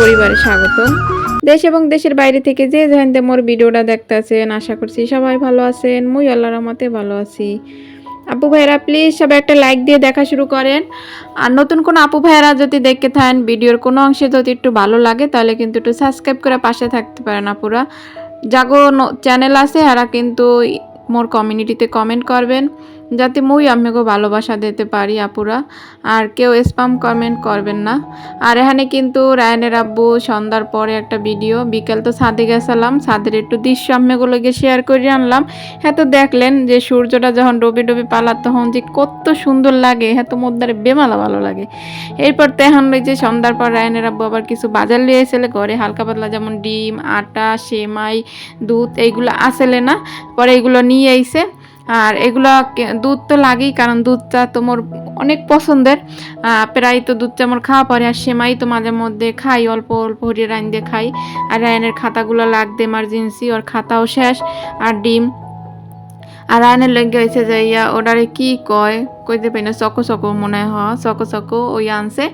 পরিবারে স্বাগত দেশ এবং দেশের বাইরে থেকে যে যেখানতে মোর ভিডিওটা দেখতে আছেন আশা করছি সবাই ভালো আছেন, মুই আল্লাহর রহমতে ভালো আছি। আপু ভাইয়েরা প্লিজ সবাই একটা লাইক দিয়ে দেখা শুরু করেন। আর নতুন কোনো আপু ভাইয়েরা যদি দেখতে থাকেন, ভিডিওর কোনো অংশে যদি একটু ভালো লাগে, তাহলে কিন্তু একটু সাবস্ক্রাইব করে পাশে থাকতে পারেন আপুরা। জাগো চ্যানেল আছে, এরা কিন্তু মোর কমিউনিটিতে কমেন্ট করবেন। যাতে মুই আপনাকে ভালোবাসা দিতে পারি, আপুরা। আর কেউ স্পাম কমেন্ট করবেন না। আর এখানে কিন্তু রায়নের আব্বু সন্ধ্যার পরে একটা ভিডিও বিকেল তো ছাদে গেছিলাম ছাদের একটু দৃশ্য আম্মেগুলোকে শেয়ার করে আনলাম। হ্যাঁ তো দেখলেন যে সূর্যটা যখন ডুবে ডুবে পালার তখন যে কত সুন্দর লাগে হ্যাঁ তো মোদ্দারে বেমালা ভালো লাগে। এরপর তো এখন ওই যে সন্ধ্যার পর রায়নের আব্বু আবার কিছু বাজার লিয়ে এসেলে ঘরে, হালকা পাতলা যেমন ডিম, আটা, সেমাই, দুধ, এইগুলো আসেলে না, পরে এইগুলো নিয়ে আইসে আর এগুলো দুধ তো লাগেই, কারণ দুধটা তোমার অনেক পছন্দের। প্রায় তো দুধটা আমার খাওয়া পরে আর সেমাই তো মাঝে মধ্যে খাই, অল্প অল্প হরিয়ে রান দিয়ে খাই। আর রায়নের খাতাগুলো লাগতে এমার্জেন্সি ওর খাতাও শেষ। আর ডিম। আর রায়নের লেগে হয়েছে যে ইয়া, ওটারে কী কয়? কইতে পারি না, চকো চকো মনে হয়, চকো চকো ওই আনছে।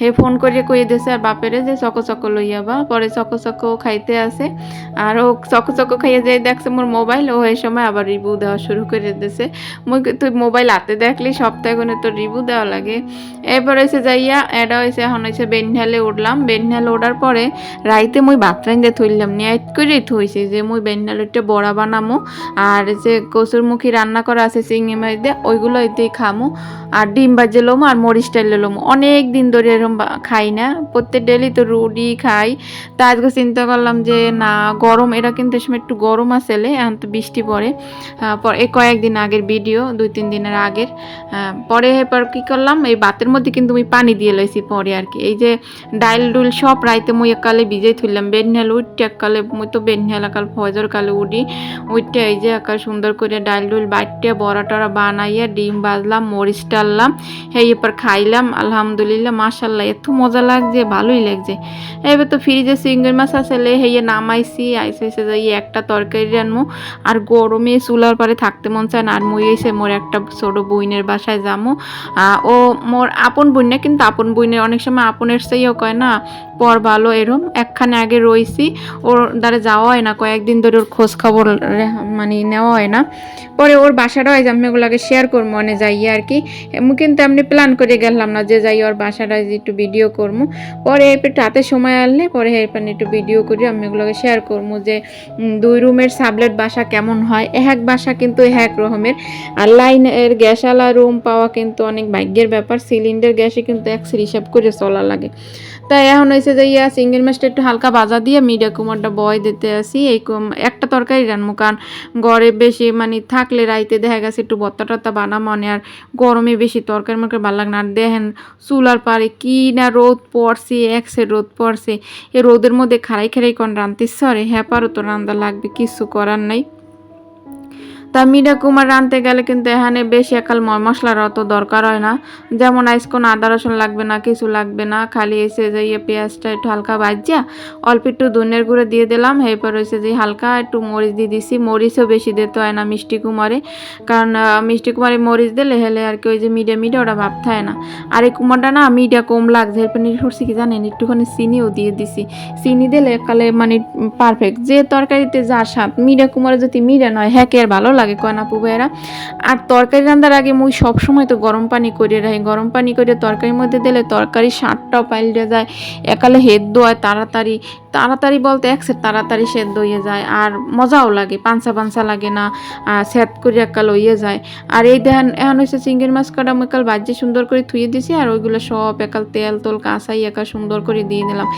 হে ফোন করে কই দিয়েছে আর বাপেরে যে চকো চকো লইয়া বা, পরে চকো চকো খাইতে আসে। আর ও চকো চকো খাইয়ে যাই দেখছে মোর মোবাইল, ও এই সময় আবার রিভিউ দেওয়া শুরু করে দিয়েছে। মুই তুই মোবাইল হাতে দেখলি, সপ্তাহে কোনো তো রিভিউ দেওয়া লাগে। এরপর হয়েছে যাইয়া এটা হয়েছে এখন হয়েছে বেনহালে উঠলাম। বেনহালে ওঠার পরে রাইতে মুই বাথরাইন দিয়ে থইলাম নিয়াত করে থইছে যে মুই বেনহালেরটা বড়া বানামো। আর যে কসুরমুখী রান্না করা আছে, চিংড়ি মাছ দিয়ে, ওইগুলো এতেই খামো। আর ডিম বাজে লোমো, আর মরিচ টাইলে লোমো। অনেক দিন ধরে এরকম খাই না। প্রত্যেক ডেলি তো রুটি খাই। তা আজকে চিন্তা করলাম যে, না, গরম, এটা কিন্তু সময় একটু গরম আসলে এখন তো বৃষ্টি পড়ে। পর এই কয়েকদিন আগের ভিডিও দুই তিন দিনের আগের। পরে এরপর কী করলাম, এই বাতের মধ্যে কিন্তু আমি পানি দিয়ে লইছি পরে আর কি। এই যে ডাইল ডুল সব রাইতে মুই এককালে ভিজেই থুললাম বেনহেল উঠতে একালে মুই তো বেনহেল একাল ফজর কালে উঠি। উঠতে এই যে একাল সুন্দর করে ডাইল ডুল বাইটে বড়া টড়া বানাইয়া ডিম বাজলাম মরিচ টাললাম এই এরপর খাইলাম, আলহামদুলিল্লাহ মাশাল্লাহ এত মজা লাগছে, ভালোই লাগছে। এবার তো ফ্রিজে সিঙ্গেল মাছ আসলে হেয়ে নামাইছি, আইসে এসে যাই একটা তরকারি রানমু আর গরমে চুলার পরে থাকতে মন চায় না, আর মুই এসে মোর একটা ছোট বইনের বাসায় যামু। ও মোর আপন বই না, কিন্তু আপন বইনের অনেক সময় আপনের সেইও কয় না পর ভালো এরম। একখানে আগে রইছি, ওর দ্বারা যাওয়া হয় না। কয়েকদিন ধরে ওর খোঁজ খবর মানে নেওয়া হয় না। পরে ওর বাসাটাও আজ আমি ওগুলোকে শেয়ার করব মনে যাই আর কি। আমি কিন্তু এমনি প্ল্যান করে গেলাম না যে যাই ওর বাসাটা যে একটু ভিডিও করব পরে একটু হাতে সময় আনলে পরে এরপর একটু ভিডিও করি, আমি এগুলোকে শেয়ার করব যে দুই রুমের সাবলেট বাসা কেমন হয়। এক বাসা কিন্তু এক রকমের। আর লাইনের গ্যাসওয়ালা রুম পাওয়া কিন্তু অনেক ভাগ্যের ব্যাপার। সিলিন্ডার গ্যাসে কিন্তু এক হিসাব করে চলা লাগে। তাই এখন হয়েছে যে ইয়া সিঙ্গেল মাছটা একটু হালকা বাজা দিয়ে মিডিয়া কুমারটা বয় দিতে আসি। এই একটা তরকারি রান্নু কারণ ঘরে বেশি মানে থাকলে রাইতে দেখা গেছে একটু বত্তা টত্তা বানা মনে আর গরমে বেশি তরকারি মরকারি ভালো লাগে না। আর দেখেন চুলার পারে কি না রোদ পড়ছে, এক সাইড রোদ পড়ছে। এই রোদের মধ্যে খারাই খারাই কোন রান্তিস সরে হ্যাঁ পারো তো রান্দা লাগবে, কিছু করার নাই। তা মিডা কুমার রাঁধতে গেলে কিন্তু এখানে বেশি একাল মশলার অত দরকার হয় না। যেমন আইস কোনো আদা রসুন লাগবে না, কিছু লাগবে না, খালি এসে যে ইয়ে পেঁয়াজটা একটু হালকা ভাজিয়া অল্প একটু ধনের গুঁড়ো দিয়ে দিলাম, এরপর হয়েছে যে হালকা একটু মরিচ দিয়ে দিছি, মরিচও বেশি দিতে হয় না মিষ্টি কুমারে, কারণ মিষ্টি কুমারে মরিচ দিলে হেলে আর কি ওই যে মিডিয়া মিডিয়া ওটা ভাব থাকে না। আর এই কুমারটা না মিডিয়া কম লাগছে, এরপর নির্ভরছি কি জানেন, একটুখানি চিনিও দিয়ে দিছি। চিনি দিলে কালে মানে পারফেক্ট যে তরকারিতে যা স্বাদ মিডিয়া কুমারে যদি মিডিয়া নয় হ্যাঁ ভালো লাগে কয়না পুবেরা আর তরকারি রান্নার আগে মুই সবসময় তো গরম পানি করে রাখি। গরম পানি করে তরকারির মধ্যে দিলে তরকারি স্বাদটাও পাল্টে যায়। একালে হেদ্দ হয় তাড়াতাড়ি। তাড়াতাড়ি বলতে এক সেট তাড়াতাড়ি সেদ্ধ হয়ে যায়। আর মজাও লাগে পাঞ্চা পাঞ্চা লাগে না সেট করে একাল হয়ে যায়। আর এই দেখেন, এখন হচ্ছে চিংড়ি মাছ কাটা। আমি একাল বাজ্যে সুন্দর করে থুয়ে দিছি আর ওইগুলো সব একাল তেল তোল কাঁচাই একা সুন্দর করে দিয়ে দিলাম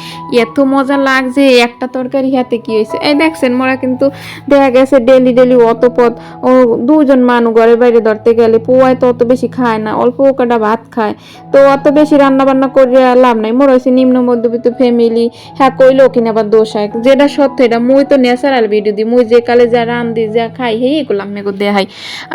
এত মজা লাগছে, একটা তরকারি হাতে কি হয়েছে এই দেখছেন মোরা কিন্তু দেখা গেছে ডেলি ডেলি অত পথ ও দুজন মানুষ ঘরের বাইরে ধরতে গেলে পোয়ায় তো অত বেশি খায় না, অল্প কটা ভাত খায়। তো অত বেশি রান্না বান্না করে লাভ নাই। মোর হয়েছে নিম্ন মধ্যবিত্ত ফ্যামিলি হ্যাঁ কইলেও কিনা, আবার দোষ হয়। যেটা সত্য, এটা মুই তো ন্যাচারাল ভিডিও দিই। মুই যে কালে যা রান্ধি যা খাই, হেই এগুলো আমি দেখাই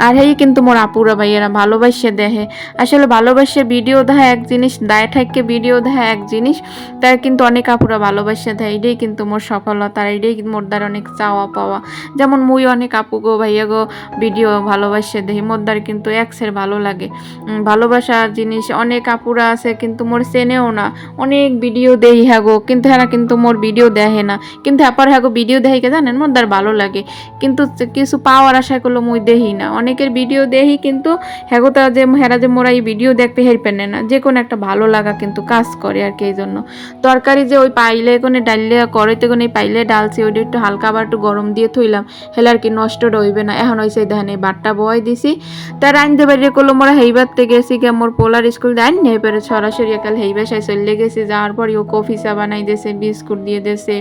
আর হেই কিন্তু মোর আপুরা ভাইয়েরা ভালোবাসে দেখে আসলে ভালোবাসে ভিডিও দেখা এক জিনিস, দায় থাককে ভিডিও দেখা এক জিনিস। তাই কিন্তু অনেক আপুরা ভালোবাসে দেয় এটাই কিন্তু মোর সফলতা এটাই মোর দ্বারা অনেক চাওয়া পাওয়া। যেমন মুই অনেক আপু গো, ভাইয়া গো ভিডিও ভালোবাসে দেখি মোদ্দার কিন্তু এক্সের ভালো লাগে। উম, ভালোবাসার জিনিস অনেক আপুরা আছে কিন্তু মোর চেনেও না। অনেক ভিডিও দেই হ্যাগো কিন্তু হ্যাঁ কিন্তু মোর ভিডিও দেখে না। কিন্তু হ্যাপার হ্যাগো ভিডিও দেখে জানেন মোদ্দার ভালো লাগে। কিন্তু কিছু পাওয়ার আশা করল মুই দেখি না। অনেকের ভিডিও দেখি কিন্তু হ্যাগোতা যে হেরা যে মোরা এই ভিডিও দেখতে হেরপেন না। যে কোনো একটা ভালো লাগা কিন্তু কাজ করে আর কি এই জন্য। তরকারি যে ওই পাইলে কোনে ডাললে করেতে কোনে পাইলে ডালছি ওইটা একটু হালকা আবার একটু গরম দিয়ে থইলাম হেলে আর কি নষ্ট রইবে না। এখন ওই সেই ধানে বাটটা বয় দিছি। তার আইনতে বাইরে করল মোরা হেইবার থেকে গেছি কে মোর পোলার স্কুল দেন নেই পেরে সরাসরি একাল হেইবা সাই চলে গেছি। যাওয়ার পর ও কফি চা বানাই দিয়েছে বিস্কুট দিয়ে দিয়েছে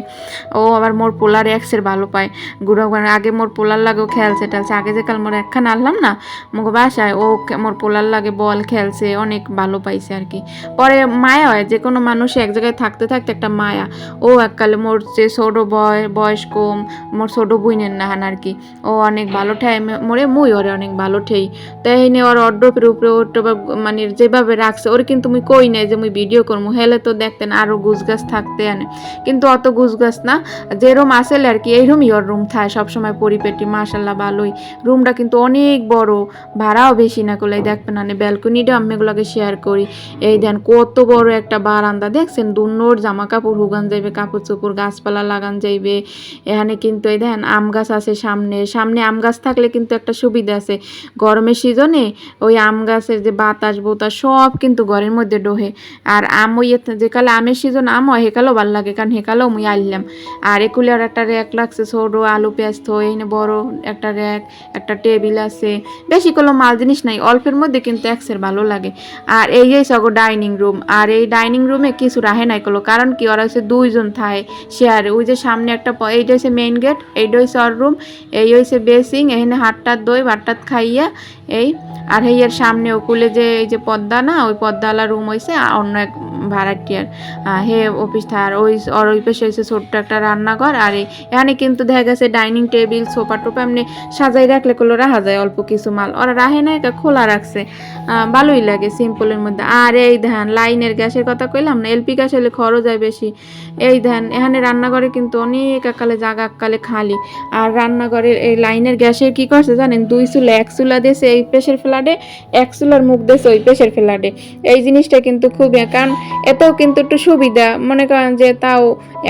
ও আবার মোর পোলার এক্সের ভালো পায়। গুঁড়ো করে আগে মোর পোলার লাগেও খেলছে টেলছে। আগে যে কাল মোর একখান আনলাম না মুখ বাসায় ও মোর পোলার লাগে বল খেলছে, অনেক ভালো পাইছে আর কি। পরে মায়া হয় যে কোনো মানুষ এক জায়গায় থাকতে থাকতে একটা মায়া। ও এককালে মোর যে ছোটো বয় বয়স কম মোর ছোটো বুইনের নাহান আর কি। ও অনেক ভালো ঠাই মোরে মুই ওরে অনেক ভালো ঠেই। তাই নে ওর অর্ডপের উপরে ওটা মানে যেভাবে রাখছে, ওর কিন্তু মুই কই নাই যে মুই ভিডিও করব হেলে তো দেখতেন আরও গুছ থাকতে আনে। কিন্তু অত গুছ না যে রুম আর কি এই রুমই ওর রুম থাকে সবসময় পরিপেটি, মাশাল্লাহ ভালোই। রুমটা কিন্তু অনেক বড়, ভাড়াও বেশি না করলে দেখবেন মানে ব্যালকনিটা আমি এগুলোকে শেয়ার করি। এই দেন কত বড় একটা বারান্দা, দেখছেন? দুনোর জামা কাপড় হুগান যাইবে কাপড় চোপড় গাছপালা লাগান যাইবে। এখানে কিন্তু এই দেখেন আম গাছ আছে সামনে সামনে আম গাছ থাকলে কিন্তু একটা সুবিধা আছে। গরমের সিজনে ওই আম গাছের যে বাতাস, বোতাস সব কিন্তু ঘরের মধ্যে ডোহে আর আম ওই এত- যে কালে আমের সিজন আম হয়, হেকালেও ভালো লাগে, কারণ হেকালেও মুই আনলাম। আর একুলে আর একটা র্যাক লাগছে, ছোটো আলু, পেঁয়াজ তো এখানে বড় একটা র্যাক, একটা টেবিল আছে। বেশি কোনো মাল জিনিস নাই, অল্পের মধ্যে কিন্তু এক্সের ভালো লাগে। আর এই যে সগো ডাইনিং রুম, আর এই ডাইনিং রুমে কিছু রাহে নাই করল কারণ কি ওরা হচ্ছে দুইজন থাকে শেয়ারে ওই যে সামনে একটা এইটা হচ্ছে মেইন গেট এইটা হচ্ছে ওর রুম এই হচ্ছে বেসিং এখানে হাটটার দই ভাতটাত খাইয়া এই, আর হেইয়ের সামনে ওকুলে যে, এই যে পদ্মা না, ওই পদ্মাওয়ালা রুম হয়েছে অন্য এক ভাড়াটিয়ার হে অফিস থার ওই, আর ওই পাশে হয়েছে ছোট্ট একটা রান্নাঘর, আর এখানে কিন্তু দেখা গেছে ডাইনিং টেবিল সোফা টোপা এমনি সাজাই রাখলে করল রাখা যায় অল্প কিছু মাল, ওরা রাহে না, একা খোলা রাখছে। ভালোই লাগে সিম্পলের মধ্যে। আর এই ধ্যান, লাইনের গ্যাসের কথা কইলাম না এলপি গ্যাস হলে খরচ যায় বেশি। এই ধ্যান, এখানে রান্নাঘরে কিন্তু অনেক একালে জাগা, এককালে খালি। আর রান্নাঘরের এই লাইনের গ্যাসের কি করছে জানেন? দুই চুলা, এক চুলা দেশে এই প্রেশার ফ্ল্যাটে একসুলার মুখ দেশে ওই প্রেশার ফ্ল্যাটে এই জিনিসটা কিন্তু খুবই, কারণ এতেও কিন্তু একটু সুবিধা। মনে করেন যে তাও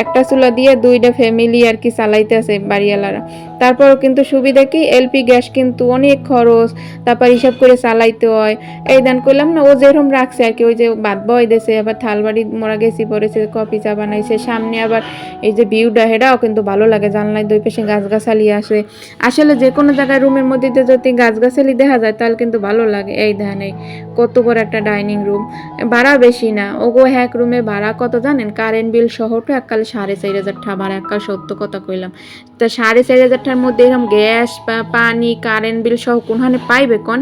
একটা চুলা দিয়ে দুইটা ফ্যামিলি আর কি চালাইতে আছে বাড়িওয়ালারা। তারপরও কিন্তু সুবিধা কি? এলপি গ্যাস কিন্তু অনেক খরচ, তারপর হিসাব করে চালাইতে হয়। এই দান করলাম না, ও যেরকম রাখছে আর কি, ওই যে বাদ বয় দেশে আবার থালবাড়ি মোরা গেছি, পড়েছে, কফি চা বানাইছে, সামনে আবার এই যে ভিউটা হেটাও কিন্তু ভালো লাগে, জানলায় দুই পাশে গাছগাছালি আসে। আসলে যে কোনো জায়গায় রুমের মধ্যে যদি গাছগাছালি দেখা যায়, তাহলে কিন্তু ভালো লাগে এই এই কত বড় একটা ডাইনিং রুম ভাড়া বেশি না। ওগো এক রুমে ভাড়া কত জানেন? কারেন্ট বিল সহটা এককালে সাড়ে চার হাজার টাকা ভাড়া একা সত্য কথা কইলাম। তা সাড়ে চার হাজার টাকার মধ্যে এরকম গ্যাস বা পানি কারেন্ট বিল সহ কোনখানে পাইবে কোন?